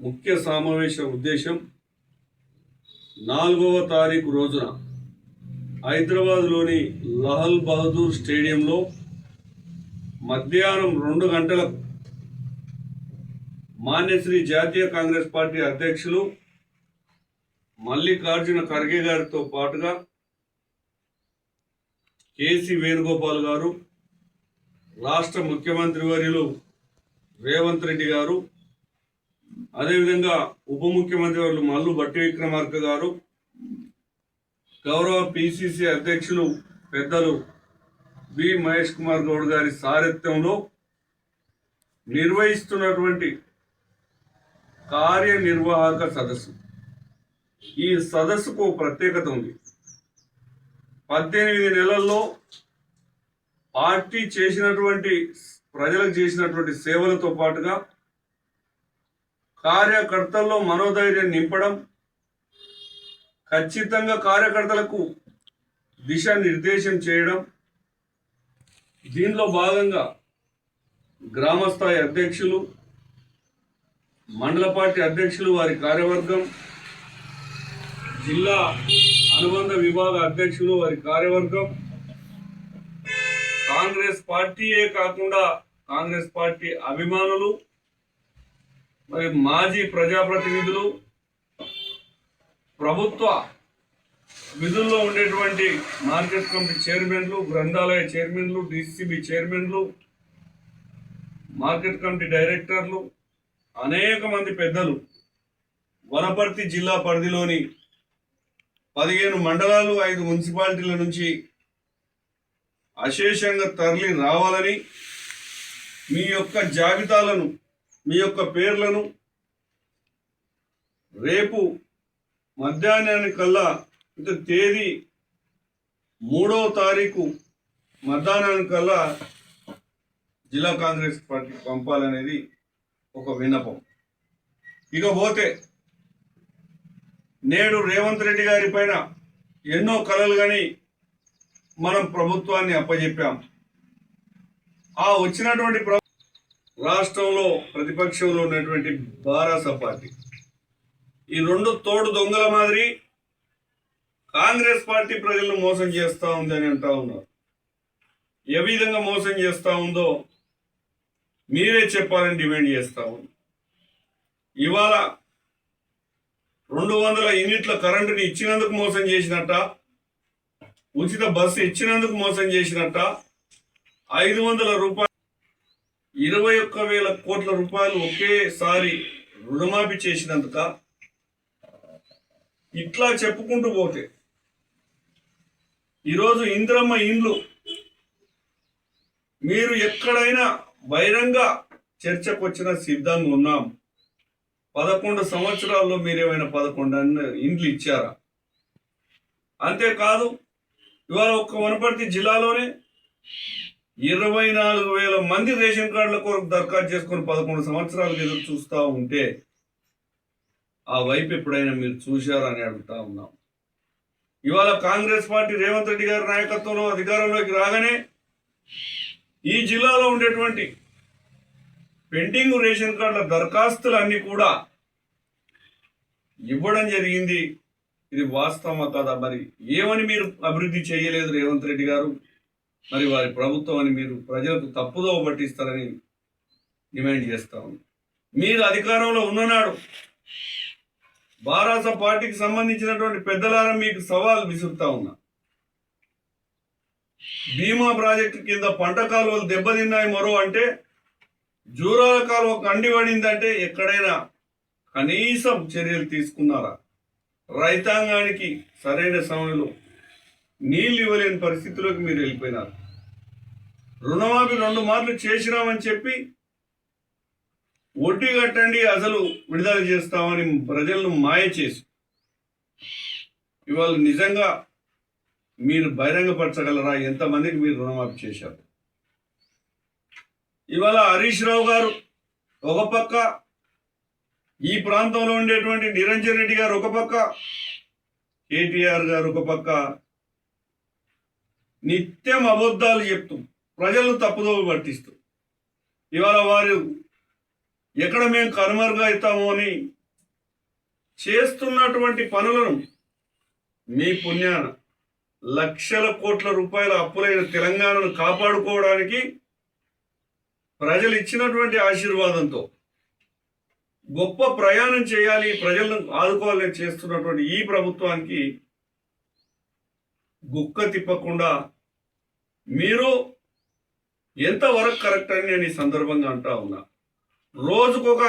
ముఖ్య సమావేశ ఉద్దేశం నాలుగవ తారీఖు రోజున హైదరాబాద్లోని లహల్ బహదూర్ స్టేడియంలో మధ్యాహ్నం రెండు గంటలకు మాన్యశ్రీ జాతీయ కాంగ్రెస్ పార్టీ అధ్యక్షులు మల్లికార్జున ఖర్గే గారితో పాటుగా కేసీ వేణుగోపాల్ గారు రాష్ట్ర ముఖ్యమంత్రి వర్యులు రేవంత్ రెడ్డి గారు అదేవిధంగా ఉప ముఖ్యమంత్రి వాళ్ళు మల్లు భట్టి విక్రమార్క గారు గౌరవ పిసిసి అధ్యక్షులు పెద్దలు బి మహేష్ కుమార్ గౌడ్ గారి సారథ్యంలో నిర్వహిస్తున్నటువంటి కార్యనిర్వాహక సదస్సు. ఈ సదస్సుకు ప్రత్యేకత ఉంది. పద్దెనిమిది నెలల్లో పార్టీ చేసినటువంటి ప్రజలకు చేసినటువంటి సేవలతో పాటుగా కార్యకర్తల్లో మనోధైర్యం నింపడం ఖచ్చితంగా కార్యకర్తలకు దిశానిర్దేశం చేయడం దీనిలో భాగంగా గ్రామస్థాయి అధ్యక్షులు మండల పార్టీ అధ్యక్షులు వారి కార్యవర్గం జిల్లా అనుబంధ విభాగ అధ్యక్షులు వారి కార్యవర్గం కాంగ్రెస్ పార్టీయే కాకుండా కాంగ్రెస్ పార్టీ అభిమానులు మరి మాజీ ప్రజాప్రతినిధులు ప్రభుత్వ విధుల్లో ఉండేటువంటి మార్కెట్ కమిటీ చైర్మన్లు గ్రంథాలయ చైర్మన్లు డిసిబి చైర్మన్లు మార్కెట్ కమిటీ డైరెక్టర్లు అనేక మంది పెద్దలు వనపర్తి జిల్లా పరిధిలోని పదిహేను మండలాలు ఐదు మున్సిపాలిటీల నుంచి అశేషంగా తరలి రావాలని మీ యొక్క జాబితాలను మీ యొక్క పేర్లను రేపు మధ్యాహ్నానికల్లా ఇక తేదీ మూడవ తారీఖు మధ్యాహ్నానికల్లా జిల్లా కాంగ్రెస్ పార్టీకి పంపాలనేది ఒక విన్నపం. ఇకపోతే నేడు రేవంత్ రెడ్డి గారి పైన ఎన్నో కళలు కానీ మనం ప్రభుత్వాన్ని అప్పజెప్పాం. ఆ వచ్చినటువంటి రాష్ట్రంలో ప్రతిపక్షంలో ఉన్నటువంటి బారాస పార్టీ. ఈ రెండు తోడు దొంగల మాదిరి కాంగ్రెస్ పార్టీ ప్రజలను మోసం చేస్తా ఉందని అంటా ఉన్నారు. ఏ విధంగా మోసం చేస్తూ ఉందో మీరే చెప్పాలని డిమాండ్ చేస్తా ఉంది ఇవాళ రెండు వందల యూనిట్ల కరెంటుని ఇచ్చినందుకు మోసం చేసినట్ట ఉచిత బస్సు ఇచ్చినందుకు మోసం చేసినట్ట ఐదు వందల రూపాయలు ఇరవై ఒక్క వేల కోట్ల రూపాయలు ఒకేసారి రుణమాఫీ చేసినందుక ఇట్లా చెప్పుకుంటూ పోతే ఈరోజు ఇంద్రమ్మ ఇండ్లు మీరు ఎక్కడైనా బహిరంగ చర్చకు వచ్చిన సిద్ధంగా ఉన్నాం. పదకొండు సంవత్సరాల్లో మీరు ఏమైనా పదకొండు అన్న- ఇండ్లు ఇచ్చారా? అంతేకాదు ఇవాళ ఒక్క వనపర్తి జిల్లాలోనే ఇరవై నాలుగు వేల మంది రేషన్ కార్డుల కొరకు దరఖాస్తు చేసుకొని పదకొండు సంవత్సరాలు ఎదురు చూస్తూ ఉంటే ఆ వైపు ఎప్పుడైనా మీరు చూశారా అని అడుగుతా ఉన్నాం. ఇవాళ కాంగ్రెస్ పార్టీ రేవంత్ రెడ్డి గారి నాయకత్వంలో అధికారంలోకి రాగానే ఈ జిల్లాలో ఉండేటువంటి పెండింగ్ రేషన్ కార్డుల దరఖాస్తులన్నీ కూడా ఇవ్వడం జరిగింది. ఇది వాస్తవమా కదా? మరి ఏమని మీరు అభివృద్ధి చేయలేదు రేవంత్ రెడ్డి గారు? మరి వారి ప్రభుత్వం అని మీరు ప్రజలకు తప్పుదో పట్టిస్తారని డిమాండ్ చేస్తా ఉంది. మీరు అధికారంలో ఉన్ననాడు బారాస పార్టీకి సంబంధించినటువంటి పెద్దలారా మీకు సవాల్ విసురుతా ఉన్నా. బీమా ప్రాజెక్టు కింద పంట కాలువలు దెబ్బతిన్నాయి మరో అంటే జూరాల కాలువ కండి పడిందంటే ఎక్కడైనా కనీసం చర్యలు తీసుకున్నారా? రైతాంగానికి సరైన సమయంలో నీళ్ళు ఇవ్వలేని పరిస్థితిలోకి మీరు వెళ్ళిపోయినారు. రుణమాఫీ రెండు మార్లు చేసినామని చెప్పి వడ్డీ కట్టండి అసలు విడుదల చేస్తామని ప్రజలను మాయ చేసి. ఇవాళ నిజంగా మీరు బహిరంగపరచగలరా? ఎంతమందికి మీరు రుణమాఫీ చేశారు? ఇవాళ హరీష్ రావు గారు ఒక పక్క ఈ ప్రాంతంలో ఉండేటువంటి నిరంజన్ రెడ్డి గారు ఒక పక్క కేటీఆర్ గారు ఒక పక్క నిత్యం అబద్ధాలు చెప్తూ ప్రజలను తప్పుదోవ పట్టిస్తూ. ఇవాళ వారు ఎక్కడ మేము కనుమరుగా అవుతామో అని చేస్తున్నటువంటి పనులను మీ పుణ్యాన లక్షల కోట్ల రూపాయల అప్పులైన తెలంగాణను కాపాడుకోవడానికి ప్రజలు ఇచ్చినటువంటి ఆశీర్వాదంతో గొప్ప ప్రయాణం చేయాలి ప్రజలను ఆదుకోవాలని చేస్తున్నటువంటి ఈ ప్రభుత్వానికి గుక్క తిప్పకుండా మీరు ఎంతవరకు కరెక్ట్ అని నేను ఈ సందర్భంగా అంటా ఉన్నా. రోజుకొక